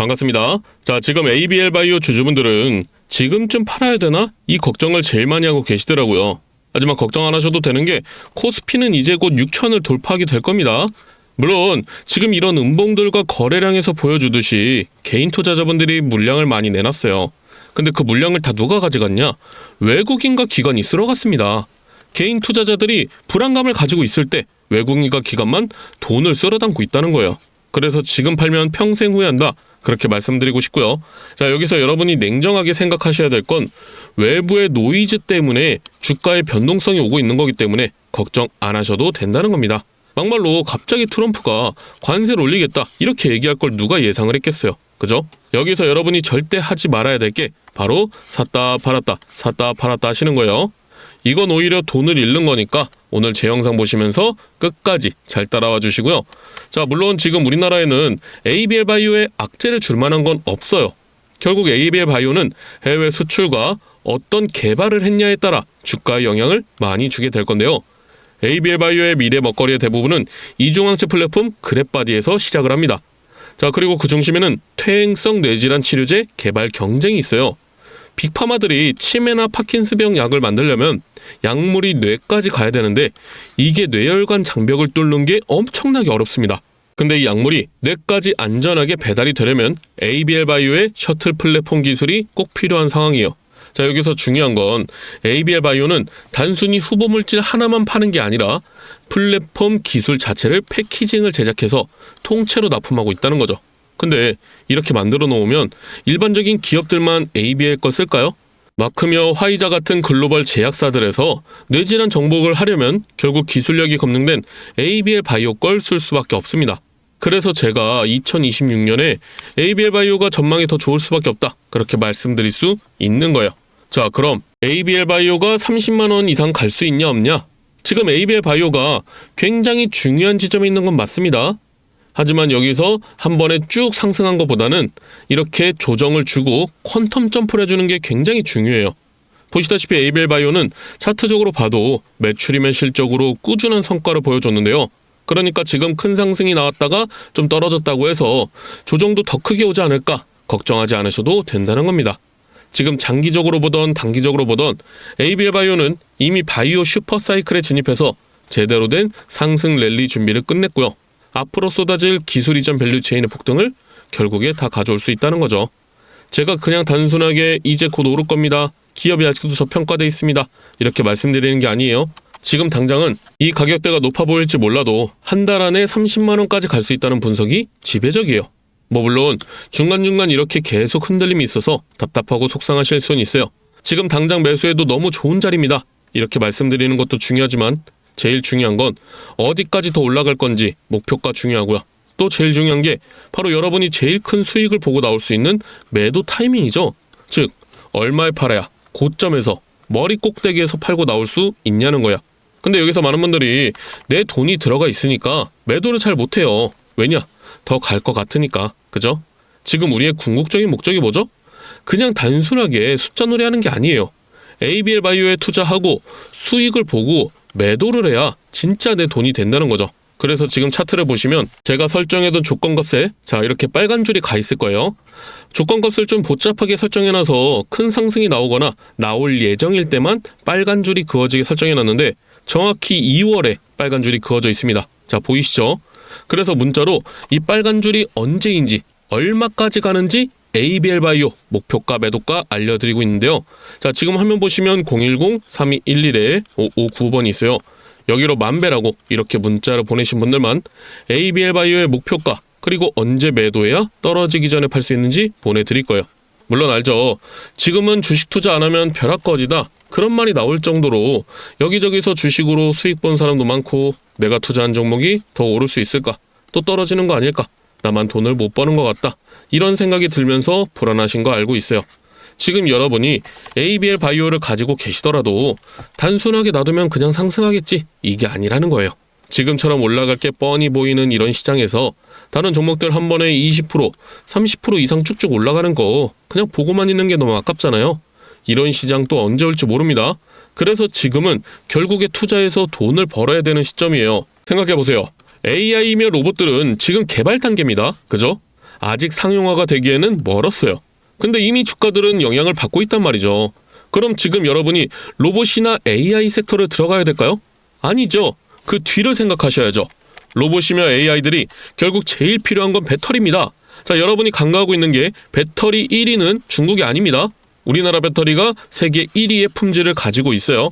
반갑습니다. 자, 지금 ABL 바이오 주주분들은 지금쯤 팔아야 되나? 이 걱정을 제일 많이 하고 계시더라고요. 하지만 걱정 안 하셔도 되는 게 코스피는 이제 곧 6천을 돌파하게 될 겁니다. 물론 지금 이런 음봉들과 거래량에서 보여주듯이 개인 투자자분들이 물량을 많이 내놨어요. 근데 그 물량을 다 누가 가져갔냐? 외국인과 기관이 쓸어갔습니다. 개인 투자자들이 불안감을 가지고 있을 때 외국인과 기관만 돈을 쓸어 담고 있다는 거예요. 그래서 지금 팔면 평생 후회한다. 그렇게 말씀드리고 싶고요. 자, 여기서 여러분이 냉정하게 생각하셔야 될 건 외부의 노이즈 때문에 주가의 변동성이 오고 있는 거기 때문에 걱정 안 하셔도 된다는 겁니다. 막말로 갑자기 트럼프가 관세를 올리겠다 이렇게 얘기할 걸 누가 예상을 했겠어요. 그죠? 여기서 여러분이 절대 하지 말아야 될 게 바로 샀다 팔았다 샀다 팔았다 하시는 거예요. 이건 오히려 돈을 잃는 거니까 오늘 제 영상 보시면서 끝까지 잘 따라와 주시고요. 자, 물론 지금 우리나라에는 ABL 바이오에 악재를 줄 만한 건 없어요. 결국 ABL 바이오는 해외 수출과 어떤 개발을 했냐에 따라 주가에 영향을 많이 주게 될 건데요. ABL 바이오의 미래 먹거리의 대부분은 이중항체 플랫폼 그랩바디에서 시작을 합니다. 자, 그리고 그 중심에는 퇴행성 뇌질환 치료제 개발 경쟁이 있어요. 빅파마들이 치매나 파킨스병 약을 만들려면 약물이 뇌까지 가야 되는데 이게 뇌혈관 장벽을 뚫는 게 엄청나게 어렵습니다. 근데 이 약물이 뇌까지 안전하게 배달이 되려면 ABL 바이오의 셔틀 플랫폼 기술이 꼭 필요한 상황이에요. 자, 여기서 중요한 건 ABL 바이오는 단순히 후보 물질 하나만 파는 게 아니라 플랫폼 기술 자체를 패키징을 제작해서 통째로 납품하고 있다는 거죠. 근데 이렇게 만들어 놓으면 일반적인 기업들만 ABL 걸 쓸까요? 마크며 화이자 같은 글로벌 제약사들에서 뇌질환 정복을 하려면 결국 기술력이 검증된 ABL 바이오 걸 쓸 수밖에 없습니다. 그래서 제가 2026년에 ABL 바이오가 전망이 더 좋을 수밖에 없다. 그렇게 말씀드릴 수 있는 거예요. 자, 그럼 ABL 바이오가 30만 원 이상 갈 수 있냐 없냐? 지금 ABL 바이오가 굉장히 중요한 지점에 있는 건 맞습니다. 하지만 여기서 한 번에 쭉 상승한 것보다는 이렇게 조정을 주고 퀀텀 점프를 해주는 게 굉장히 중요해요. 보시다시피 ABL 바이오는 차트적으로 봐도 매출이면 실적으로 꾸준한 성과를 보여줬는데요. 그러니까 지금 큰 상승이 나왔다가 좀 떨어졌다고 해서 조정도 더 크게 오지 않을까 걱정하지 않으셔도 된다는 겁니다. 지금 장기적으로 보던 단기적으로 보던 ABL 바이오는 이미 바이오 슈퍼 사이클에 진입해서 제대로 된 상승 랠리 준비를 끝냈고요. 앞으로 쏟아질 기술 이전 밸류 체인의 폭등을 결국에 다 가져올 수 있다는 거죠. 제가 그냥 단순하게 이제 곧 오를 겁니다. 기업이 아직도 저평가돼 있습니다. 이렇게 말씀드리는 게 아니에요. 지금 당장은 이 가격대가 높아 보일지 몰라도 한 달 안에 30만 원까지 갈 수 있다는 분석이 지배적이에요. 뭐 물론 중간중간 이렇게 계속 흔들림이 있어서 답답하고 속상하실 수는 있어요. 지금 당장 매수해도 너무 좋은 자리입니다. 이렇게 말씀드리는 것도 중요하지만 제일 중요한 건 어디까지 더 올라갈 건지 목표가 중요하고요. 또 제일 중요한 게 바로 여러분이 제일 큰 수익을 보고 나올 수 있는 매도 타이밍이죠. 즉 얼마에 팔아야 고점에서 머리 꼭대기에서 팔고 나올 수 있냐는 거야. 근데 여기서 많은 분들이 내 돈이 들어가 있으니까 매도를 잘 못해요. 왜냐? 더 갈 것 같으니까. 그죠? 지금 우리의 궁극적인 목적이 뭐죠? 그냥 단순하게 숫자 놀이 하는 게 아니에요. ABL 바이오에 투자하고 수익을 보고 매도를 해야 진짜 내 돈이 된다는 거죠. 그래서 지금 차트를 보시면 제가 설정해둔 조건값에 자 이렇게 빨간 줄이 가 있을 거예요. 조건값을 좀 복잡하게 설정해놔서 큰 상승이 나오거나 나올 예정일 때만 빨간 줄이 그어지게 설정해놨는데 정확히 2월에 빨간 줄이 그어져 있습니다. 자 보이시죠? 그래서 문자로 이 빨간 줄이 언제인지 얼마까지 가는지 ABL 바이오 목표가 매도가 알려드리고 있는데요. 자 지금 화면 보시면 010-3211에 5595번이 있어요. 여기로 만배라고 이렇게 문자를 보내신 분들만 ABL 바이오의 목표가 그리고 언제 매도해야 떨어지기 전에 팔 수 있는지 보내드릴 거예요. 물론 알죠. 지금은 주식 투자 안 하면 벼락 거지다. 그런 말이 나올 정도로 여기저기서 주식으로 수익 본 사람도 많고 내가 투자한 종목이 더 오를 수 있을까? 또 떨어지는 거 아닐까? 나만 돈을 못 버는 것 같다. 이런 생각이 들면서 불안하신 거 알고 있어요. 지금 여러분이 ABL 바이오를 가지고 계시더라도 단순하게 놔두면 그냥 상승하겠지. 이게 아니라는 거예요. 지금처럼 올라갈 게 뻔히 보이는 이런 시장에서 다른 종목들 한 번에 20%, 30% 이상 쭉쭉 올라가는 거 그냥 보고만 있는 게 너무 아깝잖아요. 이런 시장 또 언제 올지 모릅니다. 그래서 지금은 결국에 투자해서 돈을 벌어야 되는 시점이에요. 생각해 보세요. AI며 로봇들은 지금 개발 단계입니다. 그죠? 아직 상용화가 되기에는 멀었어요. 근데 이미 주가들은 영향을 받고 있단 말이죠. 그럼 지금 여러분이 로봇이나 AI 섹터를 들어가야 될까요? 아니죠. 그 뒤를 생각하셔야죠. 로봇이며 AI들이 결국 제일 필요한 건 배터리입니다. 자, 여러분이 간과하고 있는 게 배터리 1위는 중국이 아닙니다. 우리나라 배터리가 세계 1위의 품질을 가지고 있어요.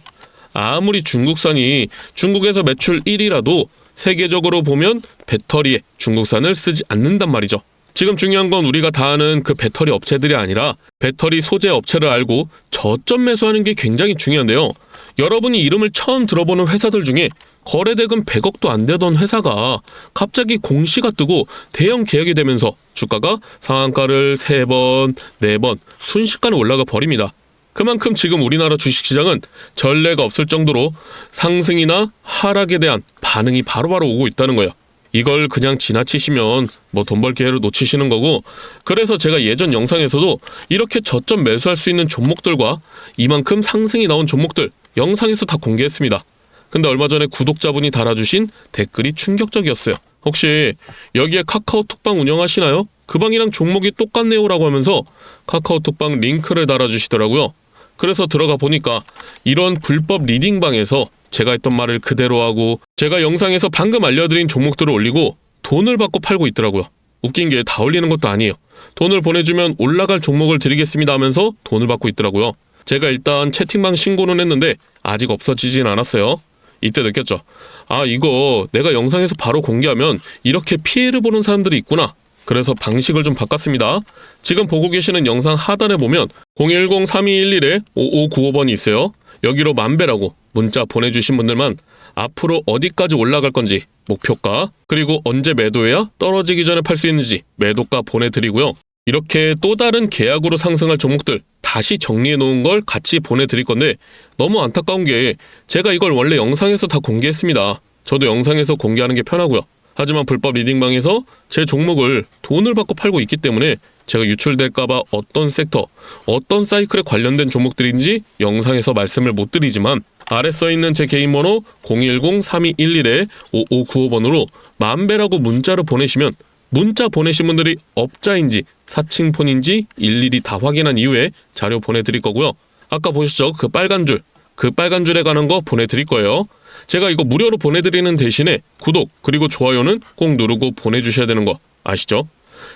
아무리 중국산이 중국에서 매출 1위라도 세계적으로 보면 배터리에 중국산을 쓰지 않는단 말이죠. 지금 중요한 건 우리가 다 아는 그 배터리 업체들이 아니라 배터리 소재 업체를 알고 저점 매수하는 게 굉장히 중요한데요. 여러분이 이름을 처음 들어보는 회사들 중에 거래 대금 100억도 안 되던 회사가 갑자기 공시가 뜨고 대형 계약이 되면서 주가가 상한가를 3번, 4번 순식간에 올라가 버립니다. 그만큼 지금 우리나라 주식시장은 전례가 없을 정도로 상승이나 하락에 대한 반응이 바로 바로 오고 있다는 거예요. 이걸 그냥 지나치시면 뭐 돈 벌 기회를 놓치시는 거고 그래서 제가 예전 영상에서도 이렇게 저점 매수할 수 있는 종목들과 이만큼 상승이 나온 종목들 영상에서 다 공개했습니다. 근데 얼마 전에 구독자분이 달아주신 댓글이 충격적이었어요. 혹시 여기에 카카오톡방 운영하시나요? 그 방이랑 종목이 똑같네요라고 하면서 카카오톡방 링크를 달아주시더라고요. 그래서 들어가 보니까 이런 불법 리딩방에서 제가 했던 말을 그대로 하고 제가 영상에서 방금 알려드린 종목들을 올리고 돈을 받고 팔고 있더라고요. 웃긴 게 다 올리는 것도 아니에요. 돈을 보내주면 올라갈 종목을 드리겠습니다 하면서 돈을 받고 있더라고요. 제가 일단 채팅방 신고는 했는데 아직 없어지진 않았어요. 이때 느꼈죠. 아, 이거 내가 영상에서 바로 공개하면 이렇게 피해를 보는 사람들이 있구나. 그래서 방식을 좀 바꿨습니다. 지금 보고 계시는 영상 하단에 보면 010-3211-5595번이 있어요. 여기로 만배라고 문자 보내주신 분들만 앞으로 어디까지 올라갈 건지 목표가 그리고 언제 매도해야 떨어지기 전에 팔 수 있는지 매도가 보내드리고요. 이렇게 또 다른 계약으로 상승할 종목들 다시 정리해 놓은 걸 같이 보내드릴 건데 너무 안타까운 게 제가 이걸 원래 영상에서 다 공개했습니다. 저도 영상에서 공개하는 게 편하고요. 하지만 불법 리딩방에서 제 종목을 돈을 받고 팔고 있기 때문에 제가 유출될까봐 어떤 섹터, 어떤 사이클에 관련된 종목들인지 영상에서 말씀을 못 드리지만 아래 써 있는 제 개인 번호 010-3211-5595번으로 만배라고 문자를 보내시면 문자 보내신 분들이 업자인지 사칭폰인지 일일이 다 확인한 이후에 자료 보내드릴 거고요. 아까 보셨죠? 그 빨간 줄. 그 빨간 줄에 가는 거 보내드릴 거예요. 제가 이거 무료로 보내드리는 대신에 구독 그리고 좋아요는 꼭 누르고 보내주셔야 되는 거 아시죠?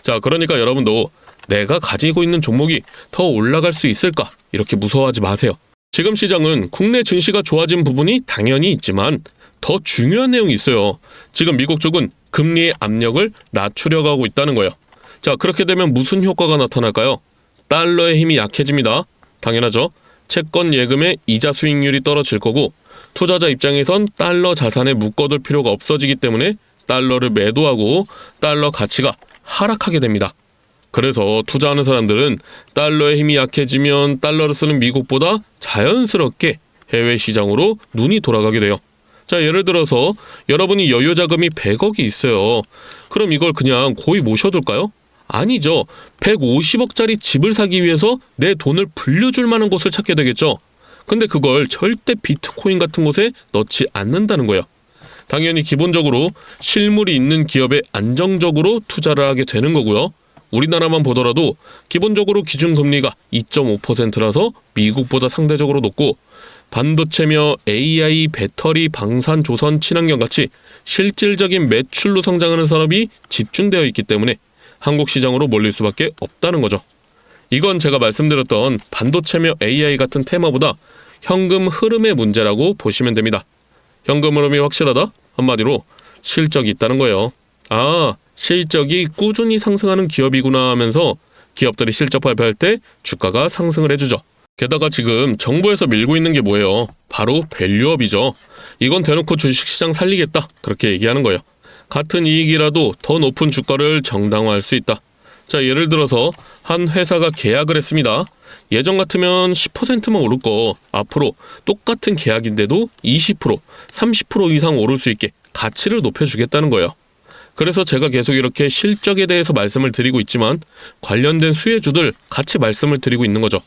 자 그러니까 여러분도 내가 가지고 있는 종목이 더 올라갈 수 있을까 이렇게 무서워하지 마세요. 지금 시장은 국내 증시가 좋아진 부분이 당연히 있지만 더 중요한 내용이 있어요. 지금 미국 쪽은 금리의 압력을 낮추려 가고 있다는 거예요. 자, 그렇게 되면 무슨 효과가 나타날까요? 달러의 힘이 약해집니다. 당연하죠. 채권 예금의 이자 수익률이 떨어질 거고 투자자 입장에선 달러 자산에 묶어둘 필요가 없어지기 때문에 달러를 매도하고 달러 가치가 하락하게 됩니다. 그래서 투자하는 사람들은 달러의 힘이 약해지면 달러를 쓰는 미국보다 자연스럽게 해외 시장으로 눈이 돌아가게 돼요. 자, 예를 들어서 여러분이 여유 자금이 100억이 있어요. 그럼 이걸 그냥 고이 모셔둘까요? 아니죠. 150억짜리 집을 사기 위해서 내 돈을 불려줄 만한 곳을 찾게 되겠죠. 근데 그걸 절대 비트코인 같은 곳에 넣지 않는다는 거예요. 당연히 기본적으로 실물이 있는 기업에 안정적으로 투자를 하게 되는 거고요. 우리나라만 보더라도 기본적으로 기준금리가 2.5%라서 미국보다 상대적으로 높고 반도체며 AI, 배터리, 방산, 조선, 친환경 같이 실질적인 매출로 성장하는 산업이 집중되어 있기 때문에 한국 시장으로 몰릴 수밖에 없다는 거죠. 이건 제가 말씀드렸던 반도체며 AI 같은 테마보다 현금 흐름의 문제라고 보시면 됩니다. 현금 흐름이 확실하다? 한마디로 실적이 있다는 거예요. 아, 실적이 꾸준히 상승하는 기업이구나 하면서 기업들이 실적 발표할 때 주가가 상승을 해주죠. 게다가 지금 정부에서 밀고 있는 게 뭐예요? 바로 밸류업이죠. 이건 대놓고 주식시장 살리겠다. 그렇게 얘기하는 거예요. 같은 이익이라도 더 높은 주가를 정당화할 수 있다. 자, 예를 들어서 한 회사가 계약을 했습니다. 예전 같으면 10%만 오를 거 앞으로 똑같은 계약인데도 20%, 30% 이상 오를 수 있게 가치를 높여주겠다는 거예요. 그래서 제가 계속 이렇게 실적에 대해서 말씀을 드리고 있지만 관련된 수혜주들 같이 말씀을 드리고 있는 거죠.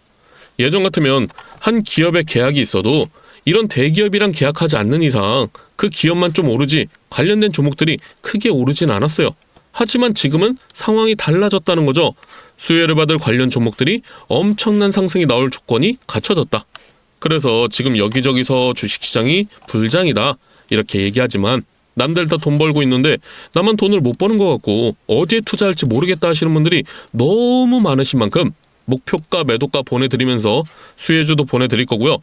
예전 같으면 한 기업의 계약이 있어도 이런 대기업이랑 계약하지 않는 이상 그 기업만 좀 오르지 관련된 종목들이 크게 오르진 않았어요. 하지만 지금은 상황이 달라졌다는 거죠. 수혜를 받을 관련 종목들이 엄청난 상승이 나올 조건이 갖춰졌다. 그래서 지금 여기저기서 주식시장이 불장이다. 이렇게 얘기하지만 남들 다 돈 벌고 있는데 나만 돈을 못 버는 것 같고 어디에 투자할지 모르겠다 하시는 분들이 너무 많으신 만큼 목표가 매도가 보내드리면서 수혜주도 보내드릴 거고요.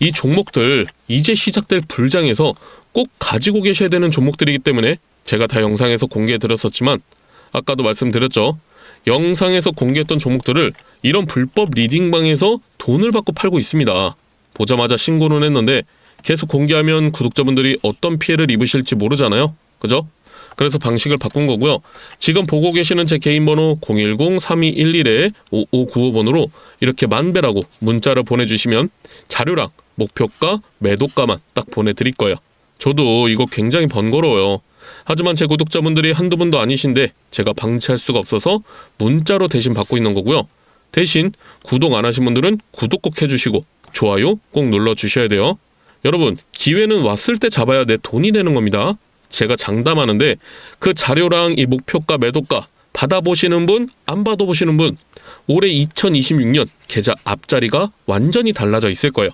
이 종목들 이제 시작될 불장에서 꼭 가지고 계셔야 되는 종목들이기 때문에 제가 다 영상에서 공개해 드렸었지만 아까도 말씀드렸죠. 영상에서 공개했던 종목들을 이런 불법 리딩방에서 돈을 받고 팔고 있습니다. 보자마자 신고는 했는데 계속 공개하면 구독자분들이 어떤 피해를 입으실지 모르잖아요. 그죠? 그래서 방식을 바꾼 거고요. 지금 보고 계시는 제 개인 번호 010-3211-5595번으로 이렇게 만배라고 문자를 보내주시면 자료랑 목표가, 매도가만 딱 보내드릴 거예요. 저도 이거 굉장히 번거로워요. 하지만 제 구독자분들이 한두 분도 아니신데 제가 방치할 수가 없어서 문자로 대신 받고 있는 거고요. 대신 구독 안 하신 분들은 구독 꼭 해주시고 좋아요 꼭 눌러주셔야 돼요. 여러분 기회는 왔을 때 잡아야 내 돈이 되는 겁니다. 제가 장담하는데 그 자료랑 이 목표가 매도가 받아보시는 분, 안 받아보시는 분 올해 2026년 계좌 앞자리가 완전히 달라져 있을 거예요.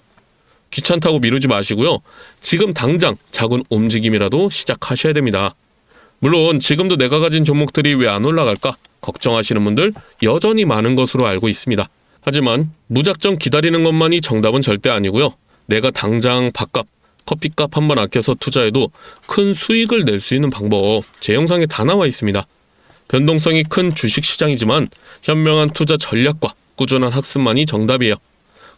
귀찮다고 미루지 마시고요. 지금 당장 작은 움직임이라도 시작하셔야 됩니다. 물론 지금도 내가 가진 종목들이 왜 안 올라갈까 걱정하시는 분들 여전히 많은 것으로 알고 있습니다. 하지만 무작정 기다리는 것만이 정답은 절대 아니고요. 내가 당장 밥값, 커피값 한번 아껴서 투자해도 큰 수익을 낼 수 있는 방법 제 영상에 다 나와 있습니다. 변동성이 큰 주식 시장이지만 현명한 투자 전략과 꾸준한 학습만이 정답이에요.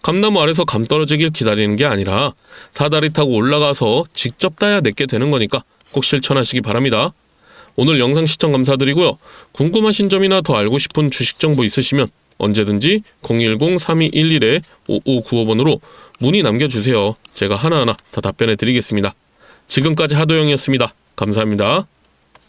감나무 아래서 감 떨어지길 기다리는 게 아니라 사다리 타고 올라가서 직접 따야 내게 되는 거니까 꼭 실천하시기 바랍니다. 오늘 영상 시청 감사드리고요. 궁금하신 점이나 더 알고 싶은 주식 정보 있으시면 언제든지 010-3211-5595번으로 문의 남겨주세요. 제가 하나하나 다 답변해 드리겠습니다. 지금까지 하도영이었습니다. 감사합니다.